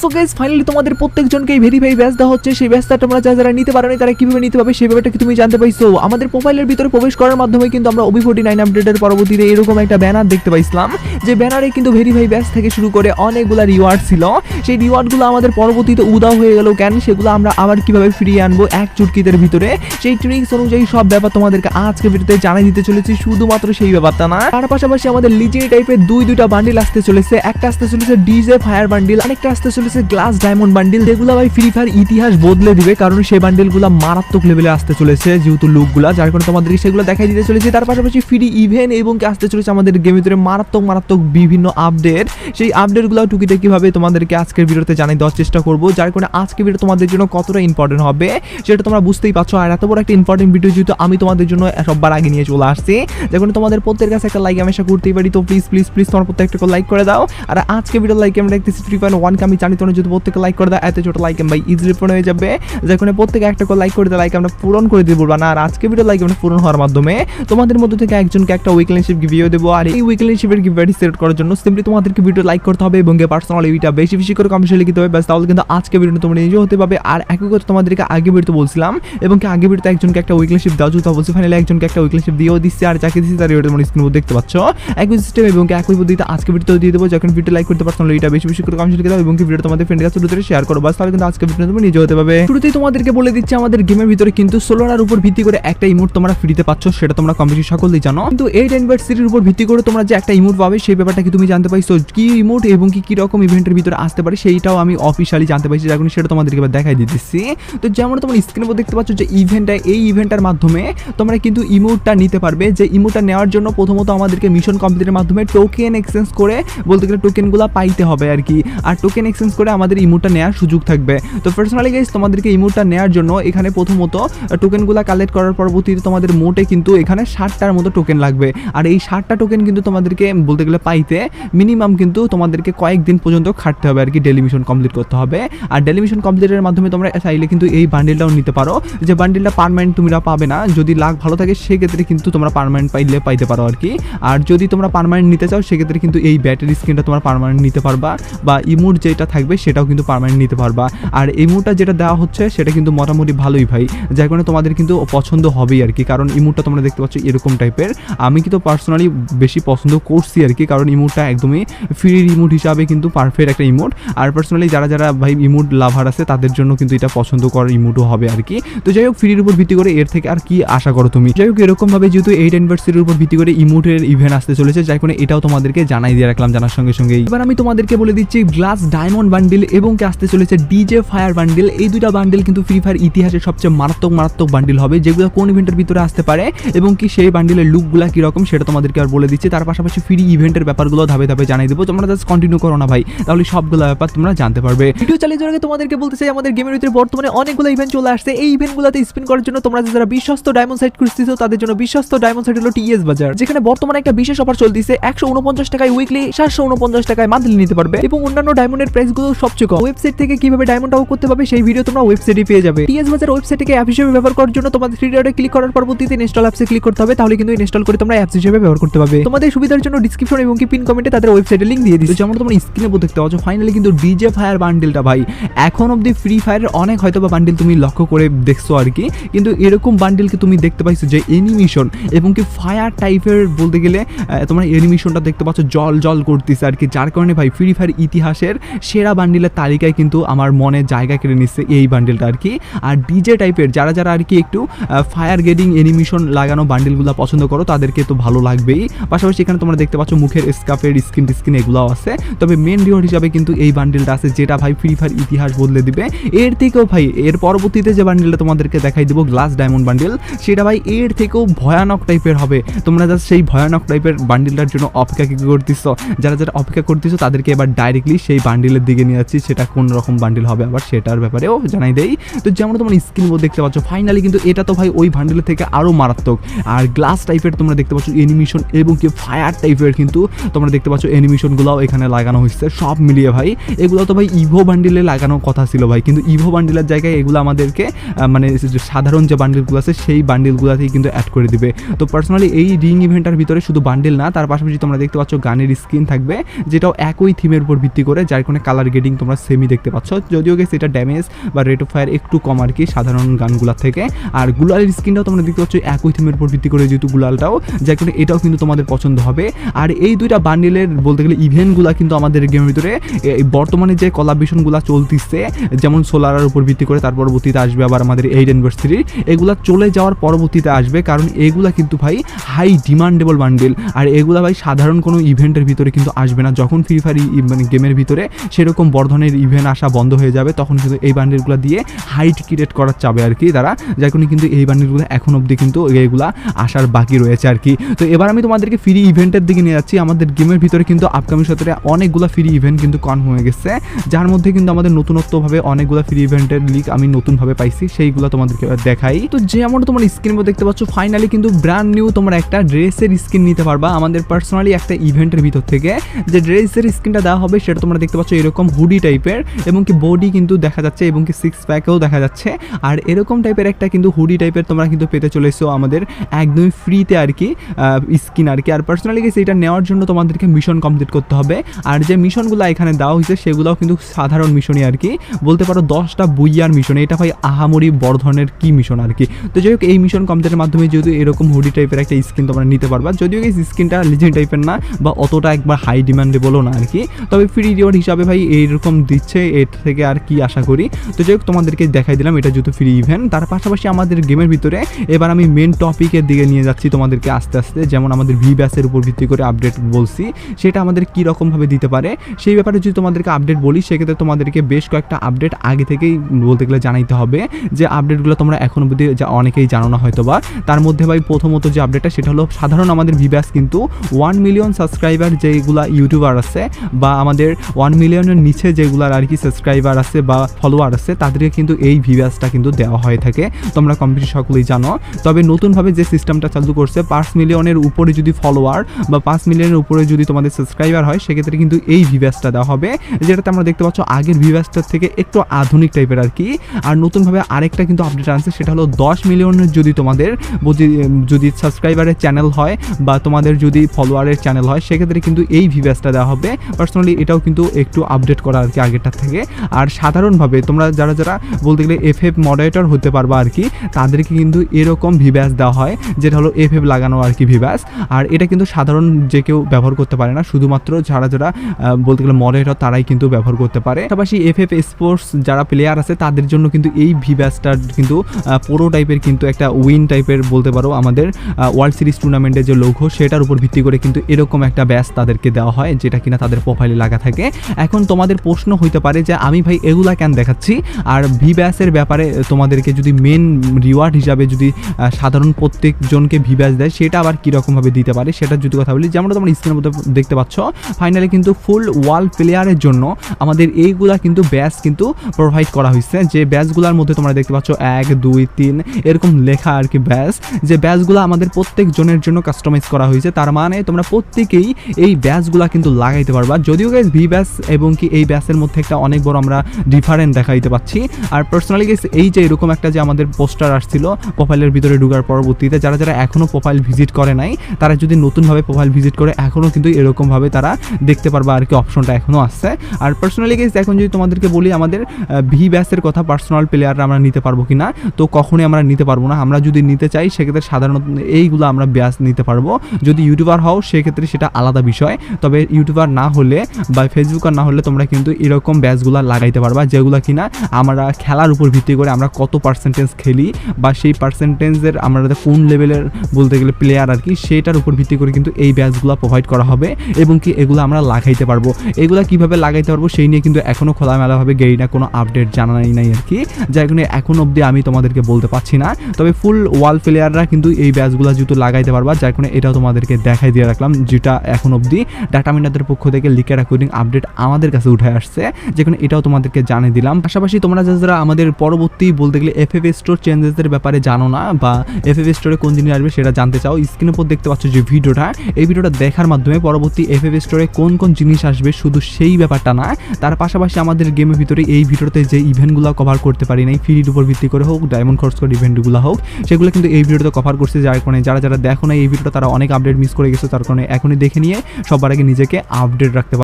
So guys finally তোমাদের প্রত্যেকজনকে verify batch দেওয়া হচ্ছে। সেই ব্যাচটা তোমরা যারা যারা নিতে পারো তারা কীভাবে নিতে পারবে সেই ব্যাপারটা তুমি জানতে পাইছো আমাদের প্রোফাইলের ভিতরে প্রবেশ করার মাধ্যমে কিন্তু আমরা ওবি ফোর্টি নাইন আপডেটের পরবর্তীতে এরকম একটা ব্যানার দেখতে পাইছিলাম। যে ব্যানারে কিন্তু ভেরিফাই ব্যাচ থেকে শুরু করে অনেকগুলো রিওয়ার্ড ছিল। সেই রিওয়ার্ডগুলো আমাদের পরবর্তীতে উদাও হয়ে গেল কেন? সেগুলো আমরা আবার কীভাবে ফিরিয়ে আনব এক চুটকিদের ভিতরে? সেই ট্রিক্স অনুযায়ী সব ব্যাপার তোমাদেরকে আজকে ভিডিওতে জানিয়ে দিতে চলেছি। শুধুমাত্র সেই ব্যাপারটা না। তার পাশাপাশি আমাদের লিজেন্ড টাইপের দুই দুইটা বান্ডিল আসতে চলেছে। একটা আসতে চলেছে ডিজে ফায়ার বান্ডিল আরেকটা আসতে চলেছে গ্লাস ডায়মন্ড বান্ডিল যেগুলো ভাই ফ্রি ফায়ার ইতিহাস বদলে দিবে, কারণ সেই বান্ডিলগুলো মারাত্মক লেভেলে আসতে চলেছে, যেহেতু লুকগুলা যার কারণে তোমাদেরকে সেগুলো দেখাই দিতে চলেছে। তার পাশাপাশি ফ্রি ইভেন্ট এবং আসতে চলেছে আমাদের গেমের ভিতরে মারাত্মক মারাত্মক বিভিন্ন আপডেট সেই আপডেটগুলো টুকিটাকি ভাবে তোমাদেরকে আজকের ভিডিওতে জানিয়ে দেওয়ার চেষ্টা করব, যার কারণে আজকে ভিডিও তোমাদের জন্য কতটা ইম্পর্টেন্ট হবে, সেটা তোমরা বুঝতেই পারছ। আর এত বড় একটা ইম্পর্টেন্ট ভিডিও যেহেতু আমি তোমাদের জন্য সববার আগে নিয়ে চলে আসছি যখন তোমাদের প্রত্যেকের কাছে একটা লাইক আমি আশা করতেই পারি। তো প্লিজ প্লিজ প্লিজ তোমার প্রত্যেকটা লাইক করে দাও। আর আজকে ভিডিও লাইক আমি দেখতেছি থ্রি পয়েন্ট ওয়ান আমি জানি তোমরা যদি প্রত্যেকে লাইক করে দাও, এত ছোট লাইক ভাই ইজিলি পূরণ হয়ে যাবে। যখন প্রত্যেকে একটা করে লাইক করে দেয় লাইক আমরা পূরণ করে দিব না, আর আজকে ভিডিও লাইক আমরা পূরণ হওয়ার মাধ্যমে তোমাদের মধ্যে থেকে একজনকে একটা উইকলিনশিপ গিভিও দেবো। আর এই উইকলিনশিপের গিভটি সিলেক্ট করার জন্য সিম্পলি তোমাদেরকে ভিডিও লাইক করতে হবে এবং পার্সোনাল এইটা বেশি বেশি করে কমেন্টে লিখতে হবে। ব্যাস, তাহলে কিন্তু আজকে ভিডিও তোমরা নিজে হতে পারবে আর একই কথা তোমাদেরকে আগে ভিডিওতে বলছিলাম, এবং কি আগে ভিডিওতে একজনকে একটা উইকলিনশিপ দেওয়া যেত বলছি ফাইনালি একজনকে একটা উইকলিনশিপ দিয়েও দিচ্ছে। আর যাকে দিচ্ছে তার ভিডিও তোমরা স্ক্রিন দেখতে পাচ্ছ। একই সিস্টেম এবং একই পদ্ধতিতে আজকে ভিডিওতেও দিয়ে দেবো। যখন ভিডিও লাইক করতে পার্সোনাল এইটা বেশি বেশি করে কমেন্টে লিখে দাও এবং ভিডিও তোমাদের ফ্রেন্ডের কাছে শেয়ার করো, বাস তাহলে কিন্তু আজকে ভিডিও তুমি নিজে হতে পারবে। শুরুতেই তোমাদেরকে বলে দিচ্ছি, আমাদের গেমের ভিতরে কিন্তু সোলোনার উপর ভিত্তি করে একটা ইমোট তোমরা ফ্রিতে পাচ্ছ, সেটা তোমরা কম্পিটিশন সকলেই জানো। কিন্তু এই ইউনিভার্সিটির উপর ভিত্তি করে তোমরা যে একটা ইমোট পাবে, সেই ব্যাপারটা কি তুমি জানতে পাইছো কি ইমোট এবং কি কি রকম ইভেন্টের ভিতরে আসতে পারে, সেইটাও আমি অফিসিয়ালি জানতে পাইছি যার সেটা তোমাদেরকে এবার দেখাই দিতেছি। তো যেমন তোমরা স্ক্রিনের উপর দেখতে পাচ্ছ যে ইভেন্টটা এই ইভেন্টের মাধ্যমে তোমরা কিন্তু ইমোটটা নিতে পারবে। যে ইমোটটা নেওয়ার জন্য প্রথমত আমাদেরকে মিশন কমপ্লিটের মাধ্যমে টোকেন এক্সচেঞ্জ করে, বলতে গেলে টোকেনগুলো পাইতে হবে আর কি। আর টোকেন এক্সচেঞ্জ করে আমাদের ইমোটটা নেওয়ার সুযোগ থাকবে। তো পার্সোনালি গাইজ তোমাদেরকে ইমোটটা নেওয়ার জন্য এখানে প্রথমত টোকেনগুলো কালেক্ট করার পরবর্তীতে তোমাদের মোটে কিন্তু এখানে ষাটটার মতো টোকেন লাগবে। আর এই ষাটটা টোকেন কিন্তু তোমাদেরকে বলতে গেলে পাইতে মিনিমাম কিন্তু তোমাদেরকে কয়েকদিন পর্যন্ত খাটতে হবে আর কি ডেলি মিশন কমপ্লিট করতে হবে। আর ডেলি মিশন কমপ্লিটের মাধ্যমে তোমরা চাইলে কিন্তু এই বান্ডিলটাও নিতে পারো। যে বান্ডিলটা পারমানেন্ট তোমরা পাবে না, যদি লাখ ভালো থাকে সেক্ষেত্রে কিন্তু তোমরা পারমানেন্ট পাইলে, পাইতে পারো আর কি। আর যদি তোমরা পারমানেন্ট নিতে চাও, সেক্ষেত্রে কিন্তু এই ব্যাটারি স্ক্রিনটা তোমরা পারমানেন্ট নিতে পারবা। বা ইমোট যেটা থাকবে, সেটাও কিন্তু পারমানেন্ট নিতে পারবা। আর ইমোটটা যেটা দেওয়া হচ্ছে, সেটা কিন্তু মোটামুটি ভালোই ভাই। যার কারণে তোমাদের কিন্তু পছন্দ হবেই আর কি। কারণ ইমোটটা তোমরা দেখতে পাচ্ছ এরকম টাইপের আমি কিন্তু পার্সোনালি বেশি পছন্দ করছি আর কি। কারণ ইমোটটা একদমই ফ্রি ইমোট হিসাবে কিন্তু পারফেক্ট একটা ইমোট আর পার্সোনালি যারা যারা ভাই ইমোট লাভার আছে, তাদের জন্য কিন্তু এটা পছন্দ করার ইমোটও হবে আর কি। তো যাই হোক ফ্রির উপর ভিত্তি করে এর থেকে আর কি আশা করো তুমি? যাই হোক এরকম ভাবে যেহেতু এইট অ্যানিভার্সারির উপর ভিত্তি করে ইমোটের ইভেন্ট আসতে চলেছে যাই কারণে এটাও তোমাদেরকে জানাই দিয়ে রাখলাম জানার সঙ্গে সঙ্গে এবার আমি তোমাদেরকে বলে দিচ্ছি গ্লাস ডায়মন্ড বান্ডিল এবং কি আসতে চলেছে ডিজে ফায়ার বান্ডিল এই দুটা বান্ডিল কিন্তু ফ্রি ফায়ার ইতিহাসের সবচেয়ে মারাত্মক মারাত্মক বান্ডিল হবে, যেগুলো কোন ইভেন্টের ভিতরে আসতে পারে এবং কি সেই বান্ডিলের লুকগুলো কীরকম সেটা তোমাদেরকে আর বলে দিচ্ছি। তার পাশাপাশি ফ্রি ইভেন্টের ব্যাপারগুলো ধাপে ধাপে জানিয়ে দেবো। তোমরা জাস্ট কন্টিনিউ করো না ভাই, তাহলে সবগুলো ব্যাপার তোমরা জানতে পারবে। ভিডিও চালিয়ে যাওয়ার আগে তোমাদেরকে বলতে চাই, আমাদের গেমের ভিতরে বর্তমানে অনেকগুলো ইভেন্ট চলে আসছে। এই ইভেন্টগুলোতে স্পিন করার জন্য তোমরা যারা বিশ্বস্ত ডায়মন্ড সাইট খুঁজতেছো, তাদের জন্য বিশ্বস্ত ডায়মন্ড সাইট হলো টিএস বাজার যেখানে বর্তমানে একটা বিশেষ অফার চলতেছে। একশো উনপঞ্চাশ টাকায় উইকলি সাতশো উনপঞ্চাশ টাকায় মান্থলি নিতে পারবে এবং অন্যান্য ডায়মন্ডের প্রাইস গুলো সবচেয়ে কম। ওয়েবসাইট থেকে কীভাবে ডায়মন্ড আউট করতে পারবে সেই ভিডিও তোমরা ওয়েবসাইটে পেয়ে যাবে। টিএস বাজার ওয়েবসাইটকে অ্যাপ হিসেবে ব্যবহার করার জন্য তোমাদের থ্রি ডটে ক্লিক করার পরবর্তীতে ইনস্টল অ্যাপসে ক্লিক করতে হবে, তাহলে কিন্তু ইনস্টল করে তোমরা অ্যাপস হিসেবে ব্যবহার করতে পারবে। তোমাদের সুবিধার জন্য ডিসক্রিপশন এবং কি পিন কমেন্টে তাদের ওয়েবসাইটে লিংক দিয়ে দিচ্ছি। যেমন তোমরা স্ক্রিনে দেখতে পাচ্ছ ফাইনালি কিন্তু ডিজে ফায়ার বান্ডিলটা ভাই। এখন অব্দি ফ্রি ফায়ারের অনেক হয়তো বা বান্ডিল তুমি লক্ষ্য করে দেখছ আর কি। কিন্তু এরকম বান্ডিলকে তুমি দেখতে পাইছো যে এনিমেশন এবং কি ফায়ার টাইপের বলতে গেলে তোমরা এনিমেশনটা দেখতে পাচ্ছ জল জল করতেছে আর কি। যার কারণে ভাই ফ্রি ফায়ার ইতিহাসের সেরা বান্ডিলের তালিকায় কিন্তু আমার মনে জায়গা কেড়ে নিচ্ছে এই বান্ডিলটা আর কি। আর ডিজে টাইপের যারা যারা আর কি একটু ফায়ার গেডিং এনিমেশন লাগানো বান্ডিলগুলো পছন্দ করো, তাদেরকে তো ভালো লাগবেই। পাশাপাশি এখানে তোমরা দেখতে পাচ্ছ মুখের স্কাফের স্কিন টিস্কিন এগুলোও আছে। তবে মেন রিওয়ার্ড হিসাবে কিন্তু এই বান্ডিলটা আছে, যেটা ভাই ফ্রি ফায়ার ইতিহাস বদলে দিবে। এর থেকেও ভাই, এর পরবর্তীতে যে বান্ডিলটা তোমাদেরকে দেখাই দেবো গ্লাস ডায়মন্ড বান্ডিল, সেটা ভাই এর থেকেও ভয়ানক টাইপের হবে। তোমরা জাস্ট সেই ভয়ানক টাইপের বান্ডিলটার জন্য অপেক্ষা করতেছ? যারা যারা অপেক্ষা করতেছো, তাদেরকে এবার ডাইরেক্টলি সেই বান্ডিলের দিকে নিয়ে যাচ্ছি, সেটা কোন রকম বান্ডিল হবে আবার সেটার ব্যাপারেও জানাই দেই। তো যেমন তোমরা স্ক্রিন দেখতে পাচ্ছ ফাইনালি কিন্তু এটা তো ভাই ওই বান্ডিলের থেকে আরও মারাত্মক। আর গ্লাস টাইপের তোমরা দেখতে পাচ্ছ এনিমেশন এবং কি ফায়ার টাইপের কিন্তু তোমরা দেখতে পাচ্ছ অ্যানিমেশনগুলোও এখানে লাগানো হয়েছে, সব মিলিয়ে ভাই। এগুলো তো ভাই ইভো বান্ডিলে লাগানোর কথা ছিল ভাই, কিন্তু ইভো বান্ডিলের জায়গায় এগুলো আমাদেরকে মানে সাধারণ যে বান্ডিলগুলো আছে, সেই বান্ডিলগুলোতেই কিন্তু অ্যাড করে দিবে। তো পার্সোনালি এই রিং ইভেন্টের ভিতরে শুধু বান্ডিল না, তার পাশাপাশি তোমরা দেখতে পাচ্ছ গানের স্ক্রিন থাকবে, যেটাও একই থিমের উপর ভিত্তি করে, যার কোনো কালার টার্গেটিং তোমরা সেমি দেখতে পাচ্ছ। যদিও গেছে এটা ড্যামেজ বা রেট অফ ফায়ার একটু কম আর কি সাধারণ গানগুলোর থেকে। আর গুলালের স্কিনটাও তোমরা দেখতে পাচ্ছ, একই থিমের উপর ভিত্তি করে যেহেতু গুলালটাও, যার কারণে এটাও কিন্তু তোমাদের পছন্দ হবে। আর এই দুইটা বান্ডিলের বলতে গেলে ইভেন্টগুলো কিন্তু আমাদের গেমের ভিতরে বর্তমানে যে কলাবেশনগুলো চলতেছে, যেমন সোলারার উপর ভিত্তি করে তার পরবর্তীতে আসবে আবার আমাদের এইট অ্যানিভার্সারি এগুলা চলে যাওয়ার পরবর্তীতে আসবে। কারণ এগুলা কিন্তু ভাই হাই ডিমান্ডেবল বান্ডেল আর এগুলা ভাই সাধারণ কোনো ইভেন্টের ভিতরে কিন্তু আসবে না। যখন ফ্রি ফায়ার মানে গেমের ভিতরে, সেরকম বড় ধরনের ইভেন্ট আসা বন্ধ হয়ে যাবে, তখন কিন্তু এই বান্ডেলগুলো দিয়ে হাইট ক্রিয়েট করার চাবে আর কি তারা, যার কারণে কিন্তু এই বান্ডেলগুলো এখন অবধি কিন্তু এইগুলা আসার বাকি রয়েছে আর কি। তো এবার আমি তোমাদেরকে ফ্রি ইভেন্টের দিকে নিয়ে যাচ্ছি, আমাদের গেমের ভিতরে কিন্তু আপকামিং সপ্তাহে অনেকগুলো ফ্রি ইভেন্ট কিন্তু কনফার্ম হয়ে গেছে, যার মধ্যে কিন্তু আমাদের নতুনত্বভাবে অনেকগুলো ফ্রি ইভেন্টের লিক আমি নতুনভাবে পাইছি, সেইগুলো তোমাদেরকে দেখাই। তো যেমন তোমার স্ক্রিন দেখতে পাচ্ছ ফাইনালি কিন্তু ব্র্যান্ড নিউ তোমরা একটা ড্রেসের স্ক্রিন নিতে পারবা, আমাদের পার্সোনালি একটা ইভেন্টের ভিতর থেকে। যে ড্রেসের স্ক্রিনটা দেওয়া হবে, সেটা তোমরা দেখতে পাচ্ছ এরকম হুডি টাইপের এবং কি বডি কিন্তু দেখা যাচ্ছে, এবং কি সিক্স প্যাকেও দেখা যাচ্ছে। আর এরকম টাইপের একটা কিন্তু হুডি টাইপের তোমরা কিন্তু পেতে চলেছো আমাদের একদমই ফ্রিতে আর কি স্কিন আর কি। আর পার্সোনালি গেছে এটা নেওয়ার জন্য তোমাদেরকে মিশন কমপ্লিট করতে হবে। আর যে মিশনগুলো এখানে দেওয়া হয়েছে, সেগুলোও কিন্তু সাধারণ মিশনই আর কি। বলতে পারো দশটা বুইয়ার মিশন এটা ভাই আহামরি বড় ধরনের কি মিশন আর কি? তো যাই হোক, এই মিশন কমপ্লিটের মাধ্যমে যেহেতু এরকম হুডি টাইপের একটা স্কিন তোমরা নিতে পারবা, যদিও এই স্কিনটা লিজেন্ড টাইপের না, বা অতটা একবার হাই ডিমান্ডেবলও না আর কি। তবে ফ্রি রিওয়ার্ড হিসাবে ভাই এইরকম দিচ্ছে, এর থেকে আর কি আশা করি। তো যাই হোক, তোমাদেরকে দেখাই দিলাম, এটা যেহেতু ফ্রি ইভেন্ট তার পাশাপাশি আমাদের গেমের ভিতরে এবার আমি মেন টপিকের দিকে নিয়ে যাচ্ছি তোমাদেরকে আস্তে আস্তে, যেমন আমাদের ভি ব্যাসের উপর ভিত্তি করে আপডেট বলছি, সেটা আমাদের কী রকমভাবে দিতে পারে, সেই ব্যাপারে যদি তোমাদেরকে আপডেট বলি, সেক্ষেত্রে তোমাদেরকে বেশ কয়েকটা আপডেট আগে থেকেই বলতে গেলে জানাইতে হবে, যে আপডেটগুলো তোমরা এখন অবধি যা অনেকেই জানো না হয়তো বা তার মধ্যে ভাই প্রথমত যে আপডেটটা সেটা হলো সাধারণ আমাদের ভিব্যাস কিন্তু ওয়ান মিলিয়ন সাবস্ক্রাইবার যেগুলা ইউটিউবার আছে, বা আমাদের ওয়ান মিলিয়নের নিচে যেগুলার আর কি সাবস্ক্রাইবার আছে বা ফলোয়ার আছে, তাদেরকে কিন্তু এই ভিব্যাসটা কিন্তু দেওয়া হয়ে থাকে। তোমরা কম্পিউটার সকলেই জানো। তবে নতুনভাবে যে সিস্টেমটা চালু করছে, পাঁচ মিলিয়নের উপরে যদি ফলোয়ার বা পাঁচ মিলিয়নের উপরে যদি তোমাদের সাবস্ক্রাইবার হয়, সেক্ষেত্রে কিন্তু এই ভিভ্যাসটা দেওয়া হবে। যেটাতে আমরা দেখতে পাচ্ছ, আগের ভিভ্যাসটার থেকে একটু আধুনিক টাইপের আর কি। আর নতুনভাবে আরেকটা কিন্তু আপডেট আনছে, সেটা হলো দশ মিলিয়নের যদি তোমাদের যদি সাবস্ক্রাইবারের চ্যানেল হয় বা তোমাদের যদি ফলোয়ারের চ্যানেল হয়, সেক্ষেত্রে কিন্তু এই ভিভ্যাসটা দেওয়া হবে। পার্সোনালি এটাও কিন্তু একটু আপডেট করা আর কি আগেরটার থেকে। আর সাধারণভাবে তোমরা যারা যারা বলতে গেলে এফ এফ মডারেটর হতে পারবা আর কি, তাদেরকে কিন্তু এরকম ভিভ্যাস দেওয়া হয়, যেটা হলো এফ এফ লাগানো আর কি ভিভ্যাস আর এটা কিন্তু সাধারণ যে কেউ ব্যবহার করতে পারে না, শুধুমাত্র যারা যারা বলতে গেলে মডারেটর তারাই কিন্তু ব্যবহার করতে পারে। পাশাপাশি এফ এফ স্পোর্টস যারা প্লেয়ার আছে, তাদের জন্য কিন্তু এই ভিভ্যাসটার কিন্তু পুরো টাইপের কিন্তু একটা উইন টাইপের বলতে পারো আমাদের ওয়ার্ল্ড সিরিজ টুর্নামেন্টের যে লক্ষ্য সেটার উপর ভিত্তি করে কিন্তু এরকম একটা ব্যাস তাদেরকে দেওয়া হয়, যেটা কিনা তাদের প্রোফাইলে লাগা থাকে। এখন তোমাদের প্রশ্ন হইতে পারে যে আমি ভাই এগুলা কেন দেখাচ্ছি? আর ভি ব্যাসের ব্যাপারে তোমাদেরকে যদি মেন রিওয়ার্ড হিসাবে যদি সাধারণ প্রত্যেকজনকে ভি ব্যাস দেয়, সেটা আবার কীরকমভাবে দিতে পারে? সেটা যদি কথা বলি যেমন তোমরা স্ক্রিনের মধ্যে দেখতে পাচ্ছ ফাইনালি কিন্তু ফুল ওয়াল প্লেয়ারের জন্য আমাদের এইগুলা কিন্তু ব্যাস কিন্তু প্রোভাইড করা হয়েছে যে ব্যাচগুলোর মধ্যে তোমরা দেখতে পাচ্ছ, এক, দুই, তিন, এরকম লেখা আর কি ব্যাচ যে ব্যাচগুলো আমাদের প্রত্যেক জনের জন্য কাস্টমাইজ করা হয়েছে তার মানে তোমরা প্রত্যেকেই এই ব্যাচগুলো কিন্তু লাগাইতে পারবা। যদিও গাইজ ভি ব্যাচ এবং কি এই ব্যাসের মধ্যে একটা অনেক বড় আমরা ডিফারেন্ট দেখাইতে পাচ্ছি। আর পার্সোনালি গেস এই যে এরকম একটা যে আমাদের পোস্টার আসছিল প্রোফাইলের ভিতরে ঢুকার পরবর্তীতে, যারা যারা এখনও প্রোফাইল ভিজিট করে নাই, তারা যদি নতুনভাবে প্রোফাইল ভিজিট করে এখনও কিন্তু এরকমভাবে তারা দেখতে পারবা আর কি অপশনটা এখনও আসছে। আর পার্সোনালি গেস এখন যদি তোমাদেরকে বলি আমাদের ভি ব্যাসের কথা পার্সোনাল প্লেয়াররা আমরা নিতে পারব কি না তো কখনোই আমরা নিতে পারব না। আমরা যদি নিতে চাই, সেক্ষেত্রে সাধারণত এইগুলো আমরা ব্যাস নিতে পারব। যদি ইউটিউবার হও, সেক্ষেত্রে সেটা আলাদা বিষয়। তবে ইউটিউবার না হলে বা ফেসবুকার না হলে তোমরা কিন্তু এরকম ব্যাচগুলো লাগাইতে পারবা, যেগুলো কিনা আমরা খেলার উপর ভিত্তি করে আমরা কত পার্সেন্টেজ খেলি বা সেই পার্সেন্টেজের আমরা কোন লেভেলের বলতে গেলে প্লেয়ার আর কি, সেটার উপর ভিত্তি করে কিন্তু এই ব্যাচগুলো প্রোভাইড করা হবে এবং কি এগুলো আমরা লাগাইতে পারব। এগুলো কীভাবে লাগাইতে পারব সেই নিয়ে কিন্তু এখনও খোলামেলাভাবে গেরিনা কোনো আপডেট জানাই নাই আর কি যার কারণে এখন অবধি আমি তোমাদেরকে বলতে পারছি না। তবে ফুল ওয়াল প্লেয়াররা কিন্তু এই ব্যাচগুলো যেহেতু লাগাইতে পারবা যার কারণে এটাও তোমাদেরকে দেখাই দিয়ে রাখলাম, যেটা এখন অবধি ডাটা মিনাদের পক্ষ থেকে লিকের অ্যাকর্ডিং আপডেট আমাদের কাছে উঠে আসছে, যেখানে এটাও তোমাদেরকে জানিয়ে দিলাম। পাশাপাশি তোমরা যারা আমাদের পরবর্তী বলতে গেলে এফ এফ স্টোর চেঞ্জেসের ব্যাপারে জানো না বা এফ এফ স্টোরে কোন জিনিস আসবে সেটা জানতে চাও স্ক্রিনের উপর দেখতে পাচ্ছ যে ভিডিওটা। এই ভিডিওটা দেখার মাধ্যমে পরবর্তী এফ এফ স্টোরে কোন কোন জিনিস আসবে শুধু সেই ব্যাপারটা না, তার পাশাপাশি আমাদের গেমের ভিতরে এই ভিডিওতে যে ইভেন্টগুলো কভার করতে পারি নাই ফ্রির উপর ভিত্তি করে হোক ডায়মন্ড খরচ করে ইভেন্টগুলো হোক, সেগুলো কিন্তু এই ভিডিওতে কভার করছে, যার কারণে যারা যারা দেখো না এই ভিডিওটা তারা অনেক আপডেট মিস করে গেছে, তার কারণে এখনই দেখে নিয়ে সবার আগে নিজেকে আপডেট রাখতে